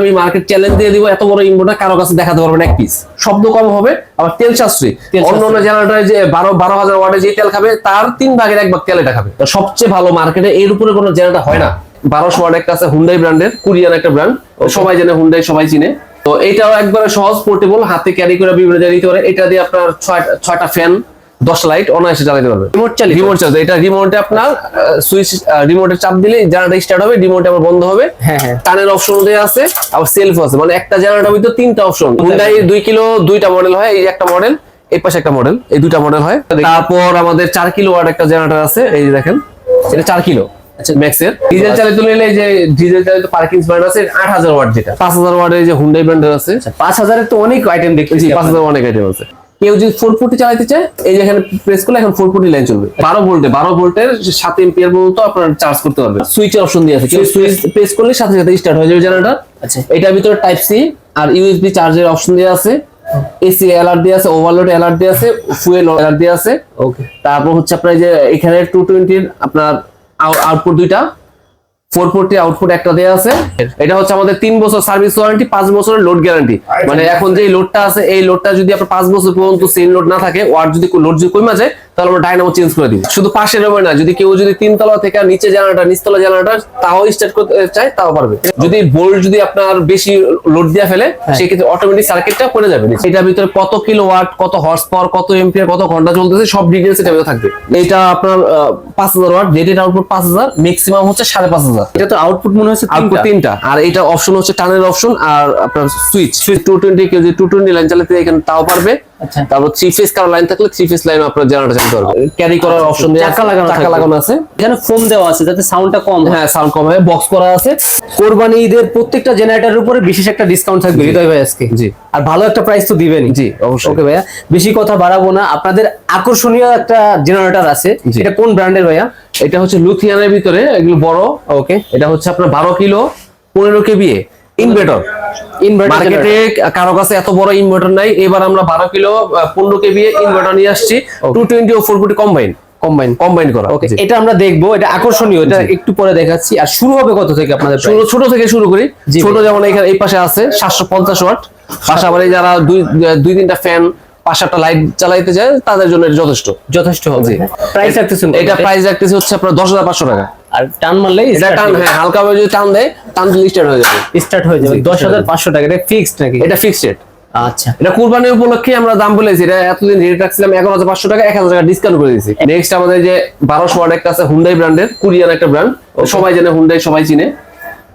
আমি market challenge দিয়ে দিব এত বড় ইনভার্টার কারও কাছে দেখাতে পারবেন এক পিস শব্দ কম হবে আবার তেল সাশ্রয়ী। অন্য অন্য জেনারেটরে যে বারো বারো হাজার ওয়াটে যে তেল খাবে তার তিন ভাগের এক ভাগ তেল এটা খাবে। তো সবচেয়ে ভালো মার্কেটে এর উপরে কোনো জেনারেটর হয় না। বারোশো ওয়াট একটা আছে হুন্ডাই ব্র্যান্ডের কোরিয়ান একটা ব্র্যান্ড সবাই জানে হুন্ডাই সবাই চিনে। তো এটাও একবারে সহজ পোর্টেবল হাতে ক্যারি করে বিভিন্ন জায়গায় দিতে পারে। এটা দিয়ে আপনার ছয়টা ছয়টা ফ্যান দশ লাইট অনায়াসে চালাতে পারবে। রিমোট চালিত। রিমোট চার্জ এটা রিমোটে আপনার সুইচ রিমোটে চাপ দিলে জেনারেটর স্টার্ট হবে রিমোটে আবার বন্ধ হবে। হ্যাঁ হ্যাঁ। টানের অপশন দেওয়া আছে আবার সেলফ আছে। মানে একটা জেনারেটর ভিতরে তিনটা অপশন হুন্ডাই দুই কিলো দুইটা মডেল হয় এই একটা মডেল এই পাশে একটা মডেল এই দুইটা মডেল হয়। তারপর আমাদের চার কিলো ওয়াট একটা জেনারেটর আছে এই যে দেখেন এটা চার কিলো আচ্ছা। ম্যাক্সের। ডিজেল চালিত নিলে এই যে ডিজেল চালিত পার্কিং ব্র্যান্ড আছে আট হাজার ওয়াট যেটা। পাঁচ হাজার ওয়াটের যে হুন্ডাই ব্র্যান্ডের আছে। পাঁচ হাজারের তো অনেক আইটেম দেখতেছি জি পাঁচ হাজার অনেক আইটেম আছে। কেউ যদি ফোর ফুটি চালাতে চায় এই যে এখানে প্রেস করলে এখন ফোর ফুটি লাইন চলবে। বারো ভোল্টে বারো ভোল্টের সাত এম্পিয়ার পর্যন্ত আপনার চার্জ করতে পারবে সুইচের অপশন দিয়ে আছে। সুইচ প্রেস করলে সাথে সাথে স্টার্ট হয়ে যাবে জেনারেটর আচ্ছা। এটার ভিতরে টাইপ সি আর ইউএসবি চার্জের অপশন দেওয়া আছে। এসি অ্যালার্ট দিয়ে আছে ওভারলোড অ্যালার্ট দিয়ে আছে ফুয়েল অ্যালার্ট দিয়ে আছে। ওকে তারপর হচ্ছে আপনার যে এখানে টু টোয়েন্টির আপনার আউটপুট দুইটা। ফোর একটা দেওয়া আছে। এটা হচ্ছে আমাদের তিন বছর সার্ভিস ওয়ারেন্টি, পাঁচ বছরের লোড গ্যারান্টি। মানে এখন লোডটা আছে, এই যদি পাঁচ বছর পর্যন্ত লোড না থাকে ওয়ার যদি লোড যদি কমে যায় তাহলে আমরা ডাইনামো চেঞ্জ করে দিই। শুধু পাশে রবে না যদি কেউ যদি তিনতলা থেকে নিচে জানাটা নিচতলা জানাটা তাও স্টার্ট করতে চায় তাও পারবে। যদি বোল্ট যদি আপনার বেশি লোড দিয়ে ফেলে সেক্ষেত্রে অটোমেটিক সার্কিটটা করে যাবে এটার ভিতরে কত কিলো ওয়াট কত হর্স পাওয়ার কত এম্পিয়ার কত ঘণ্টা চলতেছে সব ডিটেলস এটা ভিতরে থাকবে। এটা আপনার পাঁচ হাজার ওয়াট রেটেড আউটপুট পাঁচ হাজার ম্যাক্সিমাম হচ্ছে সাড়ে পাঁচ হাজার। এটা তো আউটপুট মনে হচ্ছে আউটপুট তিনটা। আর এটা অপশন হচ্ছে টানের অপশন আর আপনার সুইচ সুইচ টু টোয়েন্টি কেউ যদি টু টোয়েন্টি লাইন চালাতে এখানে তাও পারবে। তারপর থ্রি ফেস কারও লাইন থাকলে থ্রি ফেস লাইন আপনার জেনারেটর চালাতে পারবে ক্যারি করার অপশন দেওয়া চাকা লাগানো চাকা লাগানো আছে? এখানে ফোম দেওয়া আছে যাতে সাউন্ডটা কম হ্যাঁ। সাউন্ড কম হবে বক্স করা আছে। কোরবানি ঈদের প্রত্যেকটা জেনারেটরের উপরে বিশেষ একটা ডিসকাউন্ট থাকবে হৃদয় ভাই আজকে। জি। আর ভালো একটা প্রাইস তো দিবেনই। জি, অবশ্যই। ওকে ভাইয়া। বেশি কথা বাড়াবো না। আপনাদের আকর্ষণীয় একটা জেনারেটর আছে। এটা কোন ব্র্যান্ডের ভাইয়া? এটা হচ্ছে লুথিয়ানের ভিতরে এগুলো বড়। ওকে এটা হচ্ছে আপনার বারো কিলো পনেরো কেবিএ ইনভার্টার মার্কেটে কারও কাছে এত বড় ইনভার্টার নাই। এবার আমরা বারো কিলো পনেরো কেবিএ ইনভার্টার নিয়ে আসছি। টু টোয়েন্টি ও four forty combine combine combine করা। ওকে এটা আমরা দেখব এটা আকর্ষণীয় এটা একটু পরে দেখাচ্ছি। আর শুরু হবে কত থেকে আপনাদের ছোট ছোট থেকে শুরু করি। ছোট যেমন এখানে এই পাশে আছে সাতশো পঞ্চাশ ওয়াট। পাশাপাশি যারা দুই দুই তিনটা ফ্যান পাঁচ সাতটা লাইট চালাইতে যায় তাদের জন্য যথেষ্ট। যথেষ্ট হবে। প্রাইস রাখতেছেন এটা প্রাইস রাখতেছে হচ্ছে আপনার দশ হাজার পাঁচশো টাকা। আর টান মারলেই এটা টান হ্যাঁ হালকা যদি টান দেয় টান দিলে স্টার্ট হয়ে যাবে। স্টার্ট হয়ে যাবে। দশ হাজার পাঁচশো টাকা এটা ফিক্সড নাকি? এটা ফিক্সড রেট আচ্ছা। এটা কুরবানি উপলক্ষে আমরা দাম বলেছি এটা এতদিন রেট রাখছিলাম এগারো হাজার পাঁচশো টাকা এক হাজার টাকা ডিসকাউন্ট করে দিয়েছি। নেক্সট আমাদের যে বারোশো ওয়াট একটা আছে হুন্ডাই ব্র্যান্ডের কোরিয়ান একটা ব্র্যান্ড সবাই জানে হুন্ডাই সবাই চিনে।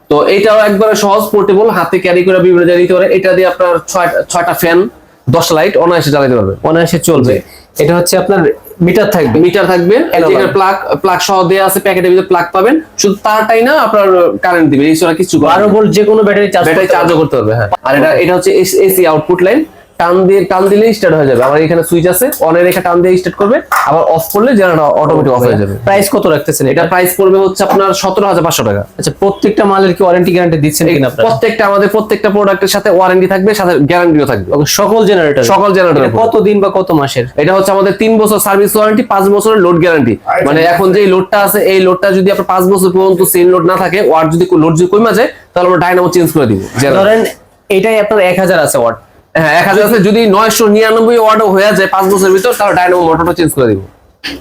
তো এটাও একবারে সহজ পোর্টেবল হাতে ক্যারি করে বিভিন্ন জায়গায় দিতে পারে। এটা দিয়ে আপনার ছয় ছয়টা ফ্যান দশ লাইট অনায়াসে চালাতে পারবে। অনায়াসে চলবে। এটা হচ্ছে আপনার মিটার থাকবে। মিটার থাকবে Analog। প্লাগ প্লাগ সহ দেয়া আছে প্যাকেটের ভিতরে প্লাগ পাবেন। শুধু তারটাই না আপনার কারেন্ট দিবে এই ছাড়া কিছু বারো ভোল্ট যে কোনো ব্যাটারি চার্জ ব্যাটারি চার্জও করতে পারবে হ্যাঁ। আর এটা এটা হচ্ছে এসি আউটপুট লাইন টান দিয়ে টান দিলেই স্টার্ট হয়ে যাবে। আবার এখানে সুইচ আছে অনের রেখা টান দিয়ে স্টার্ট করবে। আবার অফ করলে জেনারেটর অটোমেটিক অফ হয়ে যাবে। প্রাইস কত রাখতেছেন? এটা প্রাইস পড়বে হচ্ছে আপনার সতেরো হাজার পাঁচশো টাকা। আচ্ছা প্রত্যেকটা মালের কি ওয়ারেন্টি গ্যারান্টি দিচ্ছেন কিনা আপনারা? প্রত্যেকটা আমাদের প্রত্যেকটা প্রোডাক্টের সাথে ওয়ারেন্টি থাকবে সাথে গ্যারান্টিও থাকবে। সকল জেনারেটর সকল এর উপর। কত দিন বা কত মাসের? এটা হচ্ছে আমাদের তিন বছর সার্ভিস ওয়ারেন্টি পাঁচ বছরের লোড গ্যারান্টি মানে এখন যে লোডটা আছে এই লোডটা যদি আপনার পাঁচ বছর পর্যন্ত সেম লোড না থাকে ওয়ার যদি লোড যদি কমে যায় তাহলে আমরা ডাইনামো চেঞ্জ করে দিব। ধরেন এটাই আপনার এক হাজার আছে ওয়াট হ্যাঁ এক হাজার আছে যদি নয়শো নিরানব্বই ওয়ার্ডও হয়ে যায় পাঁচ বছরের ভিতর তাহলে ডাইনামো মোটরটা চেঞ্জ করে দিব।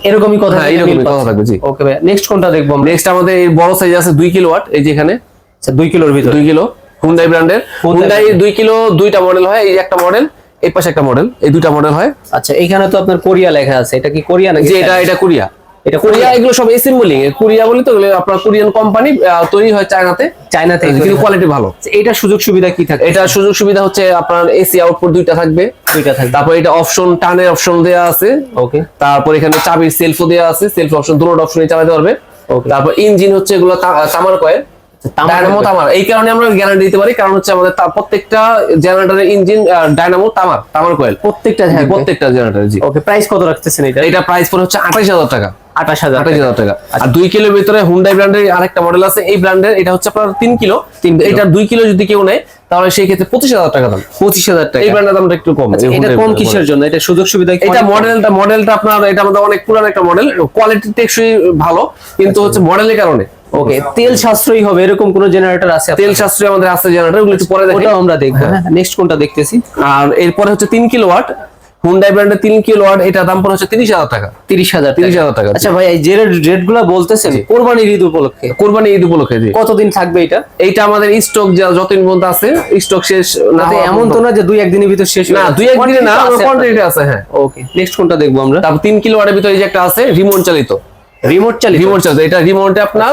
এরকমই কথা হ্যাঁ, এরকমই কথা থাকবে, জি। ওকে ভাই নেক্সট কোনটা দেখব নেক্সট আমাদের এই বড় সাইজ আছে দুই কিলো ওয়াট এই যে এখানে। আচ্ছা দুই কিলোর ভিতরে। দুই কিলো হুন্ডাই ব্র্যান্ডের হুন্ডাই দুই কিলো দুইটা মডেল হয় এই একটা মডেল এই পাশে একটা মডেল এই দুইটা মডেল হয়। আচ্ছা এখানে তো আপনার কোরিয়া লেখা আছে এটা কি কোরিয়া নাকি এটা এটা কোরিয়া। এটা কোরিয়া এগুলো সব এসেম্বলিং কোরিয়া বলি তো আপনার কোরিয়ান কোম্পানি তৈরি হয় চায়নাতে। চায়না থেকে কিন্তু কোয়ালিটি ভালো। এটা সুযোগ সুবিধা কি থাকে এটা সুযোগ সুবিধা হচ্ছে আপনার এসি আউটপুট দুইটা থাকবে। দুইটা থাকবে। তারপর এটা অপশন টানের অপশন দেওয়া আছে। ওকে তারপর এখানে চাবির সেলফও দেওয়া আছে। সেলফ অপশন দুটো অপশনে চালাতে পারবে. তারপর ইঞ্জিন হচ্ছে এগুলো তামার কয়েল। তামার ডায়নামো তামার। এই কারণে আমরা গ্যারান্টি দিতে পারি কারণ হচ্ছে আমাদের প্রত্যেকটা জেনারেটরের ইঞ্জিন ডায়নামো তামার তামার কয়েল। প্রত্যেকটা থাকবে প্রত্যেকটা জেনারেটর জি। ওকে প্রাইস কত রাখতেছেন এটা? এটা প্রাইস পড়ে হচ্ছে আঠাশ হাজার টাকা। আঠাশ হাজার আঠাশ হাজার টাকা। আর দুই কিলোর ভিতরে হুন্ডাই ব্র্যান্ডের আরেকটা মডেল আছে। এই ব্র্যান্ডের এটা হচ্ছে আপনার তিন কিলো। এটা দুই কিলো যদি কেউ নেয় তাহলে সেই ক্ষেত্রে পঁচিশ হাজার টাকা দাম। পঁচিশ হাজার টাকা। এই ব্র্যান্ডের দামটা একটু কম। আচ্ছা, এটা কম কিসের জন্য? এটা সুযোগ সুবিধা এটা মডেলটা মডেলটা আপনার এটা আমাদের অনেক পুরানো একটা মডেল কোয়ালিটি টেকসই ভালো কিন্তু হচ্ছে মডেলের কারণে। ওকে তেল সাশ্রয়ী হবে এরকম কোন জেনারেটর আছে তেল সাশ্রয় আমাদের আছে জেনারেটর ওগুলো একটু পরে দেখেন আমরা দেখব। হ্যাঁ নেক্সট কোনটা দেখতেছি? আর এরপরে হচ্ছে তিন কিলো ওয়াট হুন্ডাই ব্র্যান্ডের তিন কিলো ওয়াট এটা দাম পড়ে হচ্ছে তিরিশ হাজার টাকা। তিরিশ হাজার তিরিশ হাজার টাকা আচ্ছা ভাই যে রেটগুলো বলতেছেন কোরবানির ঈদ উপলক্ষে। কোরবানি ঈদ উপলক্ষে কতদিন থাকবে এটা? এইটা আমাদের স্টক যতদিন পর্যন্ত আছে স্টক শেষ না এমন তো না যে দুই একদিনের ভিতর শেষ না দুই একদিনে না কোয়ান্টিটি আছে হ্যাঁ। ওকে নেক্সট কোনটা দেখব আমরা? তারপর তিন কিলো ওয়াটের ভিতরে যে একটা আছে রিমোট চালিত। রিমোট চালিত। রিমোট চালিত এটা রিমোটে আপনার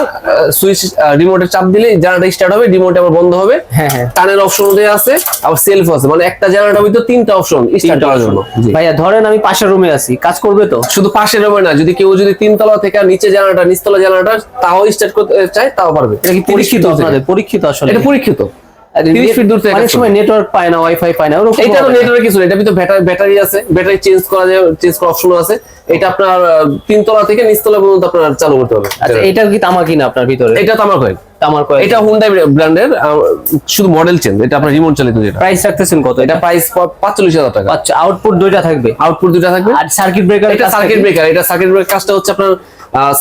সুইচ রিমোটে চাপ দিলে জানাটা স্টার্ট হবে রিমোটে আবার বন্ধ হবে। হ্যাঁ হ্যাঁ। টানের অপশন দেওয়া আছে আবার সেলফ আছে মানে একটা জানাটার ভিতরে তিনটা অপশন স্টার্ট করার জন্য। ভাইয়া ধরেন আমি পাশের রুমে আছি কাজ করবে তো? শুধু পাশে রবে না যদি কেউ যদি তিনতলা থেকে নিচে জানাটা নিচতলা জানাটা তাও স্টার্ট করতে চায় তাও পারবে। এটা কি পরীক্ষিত আপনাদের? পরীক্ষিত আসলে? এটা পরীক্ষিত। আর 30 থেকে অনেক সময় নেটওয়ার্ক পায় না ওয়াইফাই পায় না এটা তো নেটওয়ার্ক কিছু এটা ভিতরে ব্যাটারি ব্যাটারি আছে ব্যাটারি চেঞ্জ করা যায় চেঞ্জ করার অপশন আছে। এটা আপনার তিনতলা থেকে নিচতলা পর্যন্ত আপনার চালু করতে হবে। আচ্ছা এটার কি তামা কিনা আপনার ভিতরে? এটা তো আমার কয়েক। তামার কয়েক। এটা হুন্ডাই ব্র্যান্ডের শুধু মডেল চেঞ্জ এটা আপনার রিমোট চালিত যেটা। প্রাইস রাখতেছেন কত এটা? প্রাইস পাঁচচল্লিশ হাজার টাকা। আচ্ছা আউটপুট দুইটা থাকবে? আউটপুট দুইটা থাকবে। আর সার্কিট ব্রেকার এটা সার্কিট ব্রেকার এটা সার্কিট ব্রেকার কাজটা হচ্ছে আপনার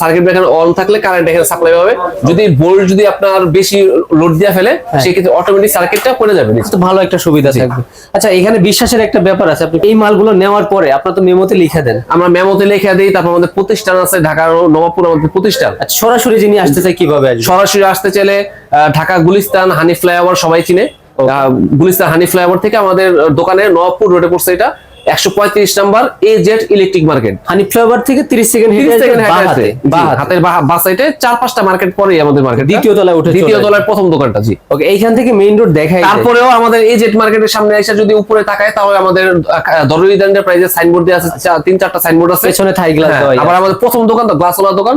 সার্কিট ব্রেকার অন থাকলে কারেন্ট এখানে সাপ্লাই হবে যদি ভোল্ট যদি আপনার বেশি লোড দিয়ে ফেলে সেক্ষেত্রে অটোমেটিক সার্কিটটা পড়ে যাবে। তো ভালো একটা সুবিধা থাকবে। আচ্ছা এখানে বিশ্বাসের একটা ব্যাপার আছে। আপনি এই মালগুলো নেওয়ার পরে আপনার তো মেমোতে লিখে দেন। আমরা মেমোতে লিখে দিই তারপর আমাদের প্রতিষ্ঠান আছে ঢাকার নবাবপুর আমাদের প্রতিষ্ঠান। আচ্ছা সরাসরি যিনি আসতে চাই কীভাবে সরাসরি আসতে চাইলে ঢাকা গুলিস্তান হানি ফ্লাইওভার সবাই চিনে। গুলিস্তান হানি ফ্লাইওভার থেকে আমাদের দোকানে নবাবপুর রোডে পড়ছে এটা। একশো পঁয়ত্রিশ number A Z electric market হানি থেকে 30 সেকেন্ড হেঁটে আসবেন বাঁ হাতে। বাঁ হাতের বা- সাইডে চার পাঁচটা মার্কেট পরেই আমাদের মার্কেট দ্বিতীয় তলায় উঠে দ্বিতীয় তলার প্রথম দোকানটা জি। ওকে এইখান থেকে মেইন রোড দেখাই তারপরেও আমাদের এই জেট মার্কেটের সামনে এসে যদি উপরে তাকায় তাহলে আমাদের দরুরি দান্ডের প্রাইজের সাইনবোর্ড দিয়ে আছে তিন চারটা সাইনবোর্ড আছে। পেছনে থাই গ্লাস হ্যাঁ, দেওয়া আবার আমাদের প্রথম দোকান তো গ্লাসওয়ালা দোকান।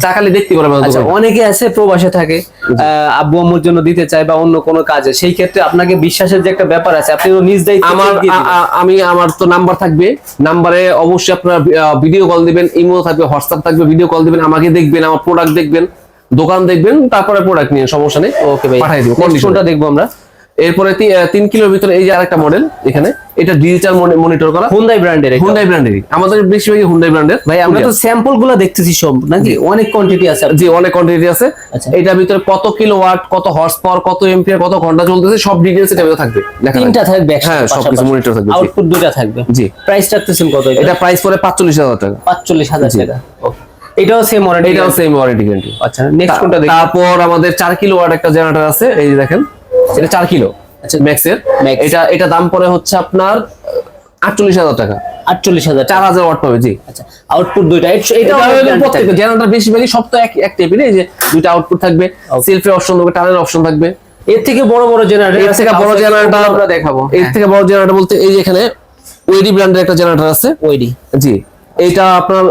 চাকালি দেখতে পারবে আচ্ছা অনেকে আছে প্রবাসে থাকে আহ, আব্বু আম্মুর জন্য দিতে চায় বা অন্য কোনো কাজে। সেই ক্ষেত্রে আপনাকে বিশ্বাসের যে একটা ব্যাপার আছে আপনি নিজ দায়িত্ব আমার আমি আমার নাম্বার থাকবে। নাম্বারে অবশ্যই আপনার ভিডিও কল দিবেন ইমো থাকবে হোয়াটসঅ্যাপ থাকবে ভিডিও কল দিবেন আমাকে দেখবেন আমার প্রোডাক্ট দেখবেন দোকান দেখবেন তারপরে প্রোডাক্ট নিয়ে সমস্যা নেই। ওকে ভাই। পাঠিয়ে দিব কোনটা দেখব আমরা। এরপরে তিন কিলোর ভিতরে এই যে আরেকটা মডেল এখানে। এটা ডিজিটাল মনিটর করা। হুন্দাই ব্র্যান্ডের হুন্ডাই ব্র্যান্ডেরই আমাদের বেশিরভাগই হুন্ডাই ব্র্যান্ডের ভাই আমরা তো স্যাম্পলগুলো দেখতেছি সব নাকি? অনেক কোয়ান্টিটি আছে। জি অনেক কোয়ান্টিটি আছে। আচ্ছা। এটার ভিতরে কত কিলো ওয়াট কত হর্স পাওয়ার কত এম্পিয়ার কত ঘণ্টা চলতেছে সব ডিটেলস এটার ভিতরে থাকবে। দেখা তিনটা থাকবে হ্যাঁ সবকিছু মনিটর থাকবে আউটপুট দুটা থাকবে। জি। প্রাইস রাখতেছেন কত এটা? এটা প্রাইস পরে পাঁচচল্লিশ হাজার টাকা। পাঁচচল্লিশ হাজার টাকা। Okay. এটাও সেম ওয়ারেন্টি এটাও সেম ওয়ারেন্টি গ্যারান্টি আচ্ছা নেক্সট কোনটা দেখি? তারপর আমাদের চার কিলো ওয়াট একটা জেনারেটর আছে এই যে দেখেন। এটা চার কিলো আচ্ছা। ম্যাক্সের। এটা এটা দাম পরে হচ্ছে আপনার আটচল্লিশ হাজার টাকা। আটচল্লিশ হাজার চার হাজার ওয়াট পাবে জি। আচ্ছা আউটপুট দুইটা। এটা প্রত্যেকটা জেনারেটর বেশিরভাগই সব তো এক এক টাইপের যে দুইটা আউটপুট থাকবে। সেলফের অপশন থাকবে টানের অপশন থাকবে। এর থেকে বড় বড় জেনারেটর এর থেকে বড় জেনারেটর আমরা দেখাবো। এর থেকে বড় জেনারেটর বলতে এই যে এখানে ওয়েডি ব্র্যান্ডের একটা জেনারেটর আছে। ওইডি জি। এটা আপনার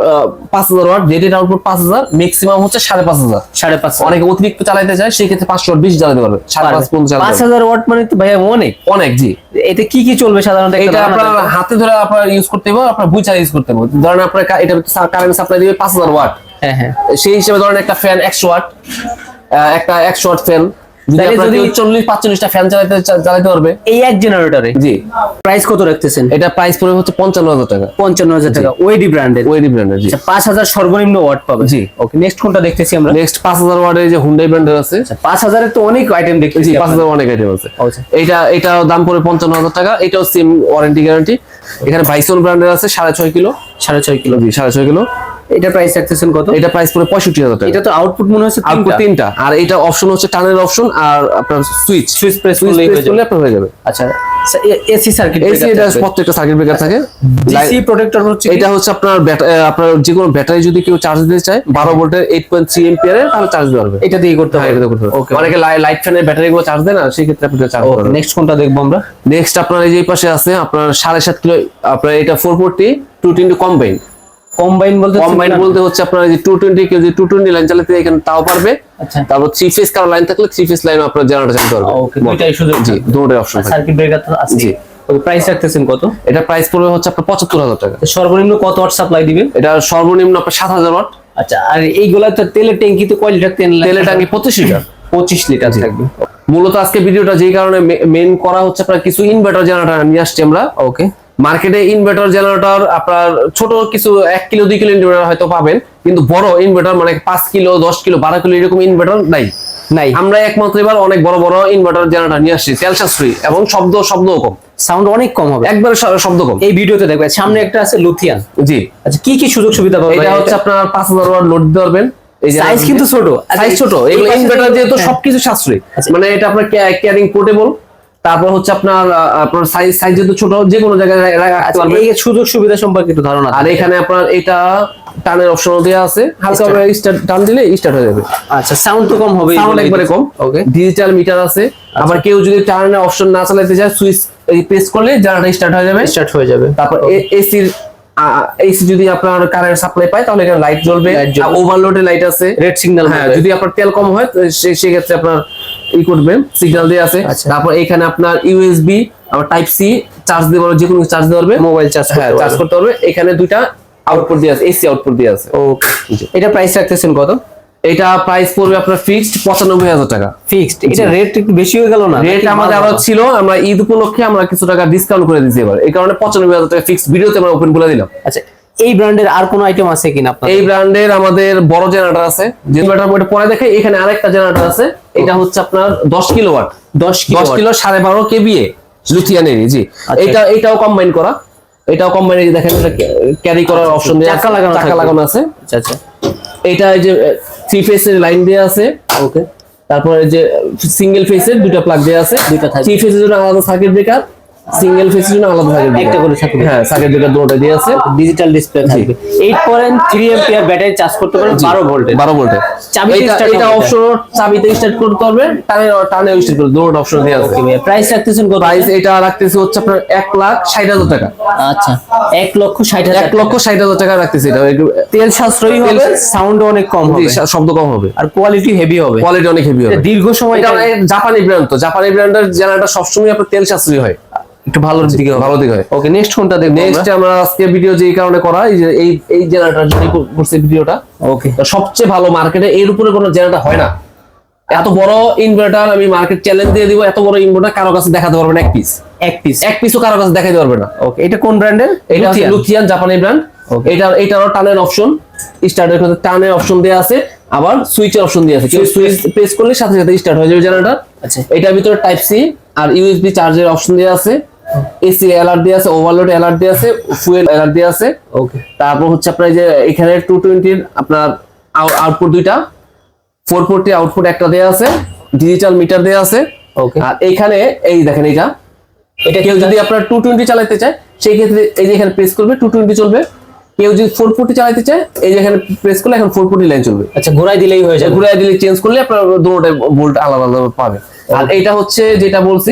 পাঁচ হাজার ওয়াট রেটেড আউটপুট পাঁচ হাজার ম্যাক্সিমাম হচ্ছে সাড়ে পাঁচ হাজার। সাড়ে পাঁচ অনেকে অতিরিক্ত চালাতে চায় সেই ক্ষেত্রে পাঁচশো বেশি চালাতে পারবে সাড়ে পাঁচ পর্যন্ত পাঁচ হাজার ওয়াট মানে তো ভাইয়া অনেক। অনেক জি। এতে কি কি চলবে সাধারণত এটা আপনার হাতে ধরে আপনার ইউজ করতে হবে আপনার বুঝা ইউজ করতে হবে। ধরেন আপনার এটা কারেন্ট সাপ্লাই দিবে পাঁচ হাজার ওয়াট। হ্যাঁ হ্যাঁ। সেই হিসেবে ধরেন একটা ফ্যান একশো ওয়াট একটা একশো ওয়াট ফ্যান যদি চল্লিশ পাঁচচল্লিশটা ফ্যান চালাতে পারবে। এই এক জেনারেটরে জি। প্রাইস কত রাখতেছেন? এটা প্রাইস পড়বে হচ্ছে পঞ্চান্ন হাজার টাকা। পঞ্চান্ন হাজার টাকা। ওয়েডি ব্র্যান্ডের ওয়েডি ব্র্যান্ডের জি। পাঁচ হাজার সর্বনিম্ন ওয়াট পাবে জি। ওকে নেক্সট কোনটা দেখতেছি আমরা? নেক্সট পাঁচ হাজার ওয়াটের যে হুন্ডাই ব্র্যান্ডের আছে। পাঁচ হাজারের তো অনেক আইটেম দেখতেছি পাঁচ হাজার অনেক আইটেম আছে। আচ্ছা। এটা এটা দাম পড়বে পঞ্চান্ন হাজার টাকা। এটাও সেম ওয়ারেন্টি গ্যারান্টি এখানে বাইসন ব্র্যান্ডের আছে সাড়ে ছয় কিলো। সাড়ে ছয় কিলো। জি সাড়ে ছয় কিলো। এটা প্রাইস রাখতেছেন কত? এটা প্রাইস পঁয়ষট্টি হাজার টাকা। এটা তো আউটপুট মনে হচ্ছে আউটপুট তিনটা। আর এটা অপশন হচ্ছে টানের অপশন আর আপনার সুইচ সুইচ প্রেস করলে হয়ে যাবে। আচ্ছা এসি সার্কিট এসি এটা প্রত্যেকটা সার্কিট ব্রেকার থাকে। ডিসি প্রোটেক্টর হচ্ছে এটা হচ্ছে আপনার আপনার যে কোনো ব্যাটারি যদি কেউ চার্জ দিতে চায় বারো ভোল্টের এইট পয়েন্ট থ্রি এম্পিয়ারের তাহলে চার্জ দিতে পারবে এটা দিয়ে করতে হ্যাঁ হবে। এটা করতে ওকে অনেকে লাইট ফ্যানের ব্যাটারি গুলো চার্জ দেয় না সেই ক্ষেত্রে আপনি চার্জ করতে নেক্সট কোনটা দেখব আমরা? নেক্সট আপনার এই যে পাশে আছে আপনার সাড়ে সাত কিলো আপনার এটা four forty two twenty combine combine বলতে কম্বাইন বলতে হচ্ছে আপনার এই যে টু টোয়েন্টি কেউ যদি টু লাইন চালাতে এখানে তাও পারবে। আচ্ছা। তারপর থ্রি ফেস কারও লাইন থাকলে থ্রি ফেস লাইন আপনার জেনারেটর চালাতে পারবে ওকে দুইটাই সুযোগ জি দুটোই অপশন থাকে সার্কিট ব্রেকার তো আছে জি। প্রাইস রাখতেছেন কত? এটা প্রাইস পড়বে হচ্ছে আপনার পঁচাত্তর হাজার টাকা। তো সর্বনিম্ন কত ওয়াট সাপ্লাই দিবে এটা সর্বনিম্ন আপনার সাত হাজার ওয়াট আচ্ছা আর এইগুলা তো তেলের ট্যাঙ্কিতে কয় লিটার তেল? তেলের টাঙ্কি পঁচিশ লিটার। পঁচিশ লিটার থাকবে। মূলত আজকে ভিডিওটা যেই কারণে মেন করা হচ্ছে আপনার কিছু ইনভার্টার জেনারেটর নিয়ে আসছি আমরা। ওকে মার্কেটে ইনভার্টার জেনারেটর আপনার ছোট কিছু এক কিলো দুই কিলো ইনভার্টার হয়তো পাবেন কিন্তু বড় ইনভার্টার মানে পাঁচ কিলো দশ কিলো বারো কিলো এরকম ইনভার্টার নাই। নাই। আমরা একমাত্র এবার অনেক বড় বড় ইনভার্টার জেনারেটর নিয়ে আসছি তেল সাশ্রয়ী এবং শব্দ শব্দও কম। সাউন্ড অনেক কম হবে। একবারে শব্দ কম। এই ভিডিওতে দেখবেন সামনে একটা আছে লুথিয়ান জি। আচ্ছা কি কি সুযোগ সুবিধা পাবে এটা হচ্ছে আপনার পাঁচ হাজার ওয়াট লোড দিতে পারবেন এই যে সাইজ কিন্তু ছোট। সাইজ ছোট। এগুলো ইনভার্টার যেহেতু সবকিছু সাশ্রয়ী। আচ্ছা। মানে এটা আপনার ক্যারিং পোর্টেবল তারপর হচ্ছে আপনার আপনার সাইজ সাইজ যেহেতু ছোট যে কোনো জায়গায় রাখতে আচ্ছা, পারবেন। এই সুযোগ সুবিধা সম্পর্কে একটু ধারণা আর এখানে আপনার এটা টানের অপশন দেওয়া আছে। হালকা স্টার্ট টান দিলে স্টার্ট হয়ে যাবে। আচ্ছা সাউন্ড তো কম হবে সাউন্ড একবারে কম ওকে ডিজিটাল মিটার আছে। আবার কেউ যদি টার্নের অপশন না চালাতে চায় সুইচ প্রেস করলে জানাটা স্টার্ট হয়ে যাবে। স্টার্ট হয়ে যাবে। তারপর এসির এসি যদি আপনার কারেন্ট সাপ্লাই পায় তাহলে এখানে লাইট জ্বলবে। ওভারলোডে লাইট আছে। রেড সিগন্যাল হ্যাঁ যদি আপনার তেল কম হয় সেক্ষেত্রে আপনার ই করবেন সিগন্যাল দিয়ে আছে। আচ্ছা। তারপর এখানে আপনার ইউএসবি আবার টাইপ সি চার্জ দিতে পারবে যে কোনো চার্জ দিতে পারবে মোবাইল চার্জ হ্যাঁ চার্জ করতে পারবে। এখানে দুইটা আউটপুট দিয়ে আছে এসি আউটপুট দিয়ে আছে। ওকে এটা প্রাইস রাখতেছেন কত? এটা প্রাইস পড়বে আপনার ফিক্সড পঁচানব্বই হাজার টাকা। ফিক্সড এটা রেট একটু বেশি হয়ে গেল না? রেট আমাদের? আরও ছিল আমরা ঈদ উপলক্ষে আমরা কিছু টাকা ডিসকাউন্ট করে দিচ্ছি এবার। এই কারণে পঁচানব্বই হাজার টাকা ফিক্সড ভিডিওতে আমরা ওপেন করে দিলাম। আচ্ছা এই ব্র্যান্ডের আর কোনো আইটেম আছে কিনা আপনার এই ব্র্যান্ডের আমাদের বড় জেনারেটর আছে। যে জেনারেটর পরে দেখে এখানে আরেকটা জেনারেটর আছে। এটা হচ্ছে আপনার দশ কিলো ওয়াট 10 কিলো দশ কিলো সাড়ে বারো কেবিএ লুথিয়ানেরই জি। আচ্ছা। এটা এটাও কম্বাইন করা। এটাও কম্বাইন দেখেন ক্যারি করার অপশন দেওয়া চাকা লাগানো চাকা লাগানো আছে। আচ্ছা আচ্ছা। এটা এই যে থ্রি ফেসের লাইন দেওয়া আছে। ওকে তারপরে যে সিঙ্গেল ফেসের দুইটা প্লাগ দেওয়া আছে। থাকবে। থ্রি ফেসের জন্য আলাদা সার্কিট ব্রেকার সিঙ্গেল ফেসের জন্য আলাদা সার্কিট একটা করে breaker। হ্যাঁ সার্কিট ব্রেকার দুটোটা দিয়ে আছে। ডিজিটাল ডিসপ্লে থাকবে। 8.3 এম্পিয়ার ব্যাটারি চার্জ করতে পারেন 12 ভোল্টের বারো ভোল্টে চাবিতে এটা এটা অপশন চাবিতে স্টার্ট করতে পারবে টানে টানে স্টার্ট করতে দুটো অপশন দেওয়া আছে। প্রাইস রাখতেছেন কত? প্রাইস এটা রাখতেছি হচ্ছে আপনার এক লাখ ষাট হাজার টাকা। আচ্ছা 1 লক্ষ 60 হাজার এক লক্ষ ষাট হাজার টাকা রাখতেছি এটা। তেল সাশ্রয়ী হবে সাউন্ড অনেক কম হবে। শব্দ কম হবে। আর কোয়ালিটি হেভি হবে। কোয়ালিটি অনেক হেভি হবে। দীর্ঘ সময় এটা জাপানি ব্র্যান্ড তো। জাপানি ব্র্যান্ডের জেনারেটর সবসময় আপনার তেল সাশ্রয়ী হয়। একটু ভালোর দিকে ভালো দিক হয়। ওকে নেক্সট কোনটা দেখব নেক্সট আমরা আজকে ভিডিও যে কারণে করা এই যে এই এই জেনারেটর জন্য করছে ভিডিওটা ওকে সবচেয়ে ভালো মার্কেটে এর উপরে কোনো জেনারেটর হয় না। এত বড় ইনভার্টার আমি মার্কেট চ্যালেঞ্জ দিয়ে দিব এত বড় ইনভার্টার কারও কাছে দেখাতে পারবে না এক পিস এক পিস এক পিসও কারও কাছে দেখাতে পারবে না। ওকে এটা কোন ব্র্যান্ডের এটা হচ্ছে লুথিয়ান জাপানি ব্র্যান্ড. এটা এটারও টানের অপশন স্টার্টের ক্ষেত্রে টানের অপশন দেওয়া আছে। আবার সুইচের অপশন দেওয়া আছে। কেউ সুইচ প্রেস করলে সাথে সাথে স্টার্ট হয়ে যাবে জেনারেটর। আচ্ছা। এটার ভিতরে টাইপ সি আর ইউএসবি চার্জের অপশন দেওয়া আছে। এসি অ্যালার্ট আছে ওভারলোড অ্যালার্ট আছে ফুয়েল অ্যালার্ট আছে। ওকে তারপর হচ্ছে আপনার এই যে এখানে টু টোয়েন্টির আপনার আউটপুট দুইটা ফোর ফোরটি আউটপুট একটা দেওয়া আছে ডিজিটাল মিটার দেওয়া আছে। ওকে আর এইখানে এই দেখেন এইটা। এটা কেউ যদি আপনার টু টোয়েন্টি চালাতে চায় সেই ক্ষেত্রে এই যে এখানে প্রেস করবে টু টোয়েন্টি চলবে। কেউ যদি ফোর ফোরটি চালাতে চায় এই যে এখানে প্রেস করলে এখন ফোর ফোরটি লাইন চলবে। আচ্ছা ঘোরাই দিলেই হয়ে যাবে। ঘুরে দিলে চেঞ্জ করলে আপনার দুটোটাই ভোল্ট আলাদা আলাদা পাবে। আর এইটা হচ্ছে যেটা বলছি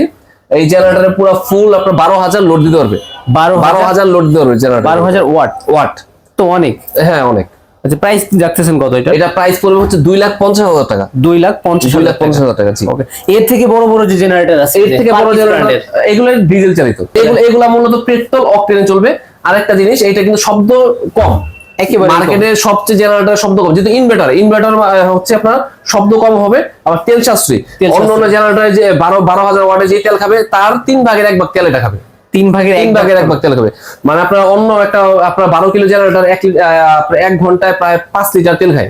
এই জেনারেটরে পুরো ফুল আপনার বারো হাজার লোড দিতে পারবে। বারো বারো হাজার লোড দিতে পারবে জেনারেটর বারো হাজার ওয়াট ওয়াট তো অনেক? হ্যাঁ অনেক। আচ্ছা প্রাইস রাখতেছেন কত এটা? এটা প্রাইস পড়বে হচ্ছে দুই লাখ পঞ্চাশ হাজার টাকা। দুই লাখ পঞ্চাশ দুই লাখ পঞ্চাশ হাজার টাকা ওকে এর থেকে বড় বড় যে জেনারেটর আছে এর থেকে বড় জেনারেটর এগুলো ডিজেল চালিত। এগুলো এগুলা মূলত পেট্রোল অকটেনে চলবে। আরেকটা জিনিস এটা কিন্তু শব্দ কম। মার্কেটে সবচেয়ে জেনারেটর শব্দ কম। যেহেতু ইনভার্টার ইনভার্টার হচ্ছে আপনার শব্দ কম হবে আবার তেল সাশ্রয়ী। অন্য অন্য জেনারেটরে যে বারো বারো হাজার ওয়াটে যে তেল খাবে তার তিন ভাগের এক ভাগ তেল এটা খাবে। তিন ভাগের তিন ভাগের এক ভাগ তেল খাবে। মানে আপনার অন্য একটা আপনার বারো কিলো জেনারেটর এক এক ঘন্টায় প্রায় পাঁচ লিটার তেল খায়।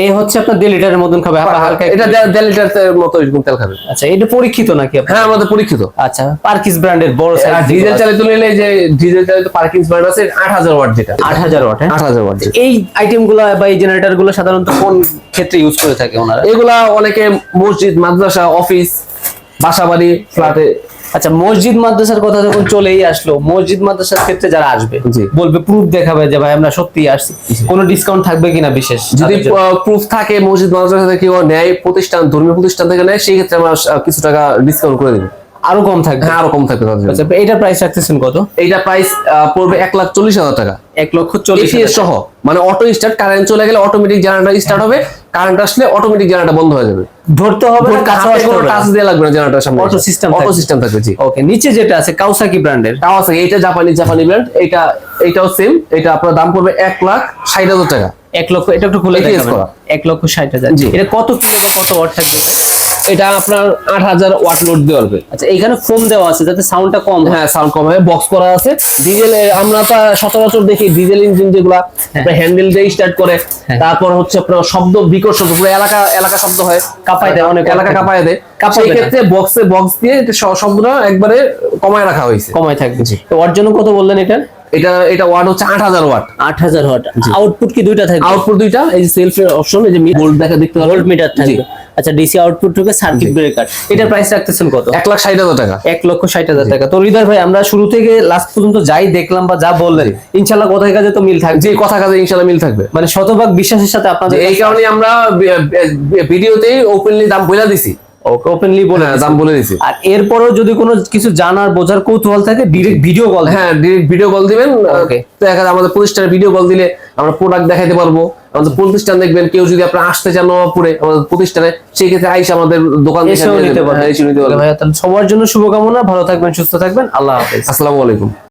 এই হচ্ছে আপনার দেড় লিটারের মতন খাবে হালকা এটা দেড় দেড় লিটার মতো এরকম তেল খাবে। আচ্ছা এটা পরীক্ষিত নাকি হ্যাঁ আমাদের পরীক্ষিত। আচ্ছা পার্কিস ব্র্যান্ডের বড় সাইজ ডিজেল চালিত নিলে যে ডিজেল চালিত পার্কিং ব্র্যান্ড আছে আট হাজার ওয়াট যেটা। আট হাজার ওয়াট হ্যাঁ? আট হাজার ওয়াট এই আইটেমগুলো বা এই জেনারেটরগুলো সাধারণত কোন ক্ষেত্রে ইউজ করে থাকে ওনারা? এগুলা অনেকে মসজিদ মাদ্রাসা অফিস বাসাবাড়ি ফ্ল্যাটে আচ্ছা মসজিদ মাদ্রাসার কথা যখন চলেই আসলো মসজিদ মাদ্রাসার ক্ষেত্রে যারা আসবে। বলবে প্রুফ দেখাবে যে ভাই আমরা সত্যি আসছি। কোনো ডিসকাউন্ট থাকবে কিনা বিশেষ? যদি প্রুফ থাকে মসজিদ মাদ্রাসা থেকে কেউ নেয় প্রতিষ্ঠান ধর্মীয় প্রতিষ্ঠান থেকে নেয় সেই ক্ষেত্রে আমরা কিছু টাকা ডিসকাউন্ট করে দিব। আরও কম থাকবে। হ্যাঁ আরও কম থাকবে তাদের আচ্ছা এটার প্রাইস রাখতেছেন কত? এইটা প্রাইস পড়বে এক লাখ চল্লিশ হাজার টাকা। এক লক্ষ চল্লিশ সহ। মানে অটো স্টার্ট কারেন্ট চলে গেলে অটোমেটিক জানাটা স্টার্ট হবে কারেন্ট আসলে অটোমেটিক জানাটা বন্ধ হয়ে যাবে। ধরতে হবে। টাচ দেওয়া লাগবে না জানাটার সামনে। Auto system অটো সিস্টেম থাকবে জি। ওকে নিচে যেটা আছে কাওসাকি ব্র্যান্ডের কাওয়াসাকি এটা জাপানি জাপানি ব্র্যান্ড এটা এটাও সেম এটা আপনার দাম পড়বে এক লাখ ষাট হাজার টাকা। এক লক্ষ এটা একটু খুলে। এক লক্ষ ষাট হাজার। জি। এটা কত কিলো বা কত ওয়াট থাকবে এটা আপনার আট হাজার ওয়াট লোড দেওয়া পারবে আচ্ছা এখানে ফোম দেওয়া আছে যাতে সাউন্ডটা কম হ্যাঁ। সাউন্ড কম হয় বক্স করা আছে। ডিজেল আমরা তো সচরাচর দেখি ডিজেল ইঞ্জিন যেগুলা হ্যান্ডেল দিয়ে স্টার্ট করে। হ্যাঁ। তারপর হচ্ছে আপনার শব্দ বিকট শব্দ পুরো এলাকা এলাকা শব্দ হয়। কাঁপায় দেয় অনেক এলাকা কাঁপায় দেয়। সেই ক্ষেত্রে বক্সে বক্স দিয়ে শব্দটা একবারে কমায় রাখা হয়েছে। কমায় থাকবে তো ওর জন্য কত বললেন এটা? এটা এটা ওয়াট হচ্ছে আট হাজার ওয়াট আট হাজার ওয়াট আউটপুট কি দুইটা থাকবে? আউটপুট দুইটা এই যে সেলফ অপশন এই যে ভোল্ট দেখা দেখতে ভোল্ট মিটার। থাকবে। আচ্ছা ডিসি আউটপুট থেকে সার্কিট ব্রেকার এটার প্রাইস রাখতেছেন কত? এক লাখ ষাট হাজার টাকা। এক লক্ষ ষাট হাজার টাকা। তো হৃদয় ভাই আমরা শুরু থেকে লাস্ট পর্যন্ত যাই দেখলাম বা যা বললেন ইনশাল্লাহ কোথায় কাজে তো মিল থাকবে। যে কথা কাজে ইনশাল্লাহ মিল থাকবে। মানে শতভাগ বিশ্বাসের সাথে আপনাদের এই কারণে আমরা ভিডিওতেই ওপেনলি দাম বলে দিছি। ওকে ওপেনলি বলে হ্যাঁ, দাম বলে দিছি। আর এরপরেও যদি কোনো কিছু জানার বোঝার কৌতূহল থাকে ডিরেক্ট ভিডিও কল হ্যাঁ ডিরেক্ট ভিডিও কল দিবেন। Okay. দেখা যায় আমাদের প্রতিষ্ঠানের ভিডিও কল দিলে আমরা প্রোডাক্ট দেখাতে পারব। আমাদের প্রতিষ্ঠান দেখবেন কেউ যদি আপনার আসতে চান নবাবপুরে আমাদের প্রতিষ্ঠানে সেক্ষেত্রে আইসা আমাদের দোকান দেখে এসেও নিতে পারবেন। হ্যাঁ, সবার জন্য শুভকামনা ভালো থাকবেন সুস্থ থাকবেন আল্লাহ হাফেজ। আসসালামু আলাইকুম।